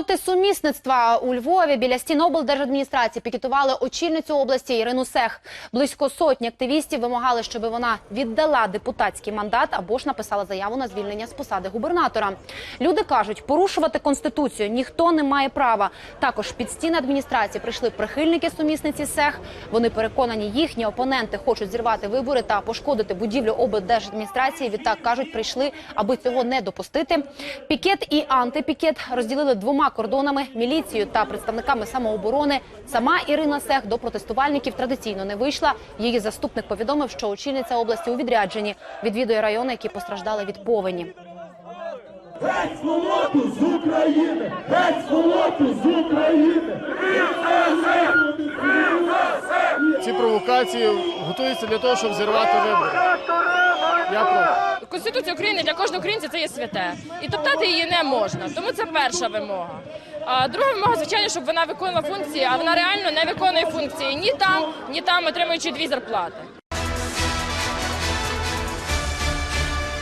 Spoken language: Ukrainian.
Проти сумісництва у Львові біля стін облдержадміністрації пікетували очільницю області Ірину Сех. Близько сотні активістів вимагали, щоб вона віддала депутатський мандат або ж написала заяву на звільнення з посади губернатора. Люди кажуть, порушувати конституцію ніхто не має права. Також під стіни адміністрації прийшли прихильники сумісниці Сех. Вони переконані, їхні опоненти хочуть зірвати вибори та пошкодити будівлю облдержадміністрації. Відтак кажуть, прийшли, аби цього не допустити. Пікет і антипікет розділили двома кордонами міліцією та представниками самооборони. Сама Ірина Сех до протестувальників традиційно не вийшла. Її заступник повідомив, що очільниця області у відрядженні відвідує райони, які постраждали від повені. Геть сволоту з України! Геть сволоту з України! Ці провокації готуються для того, щоб зірвати вибори. Я. Конституція України для кожного українця це є святе, і топтати її не можна. Тому це перша вимога. А друга вимога, звичайно, щоб вона виконувала функції, а вона реально не виконує функції ні там, ні там, отримуючи дві зарплати.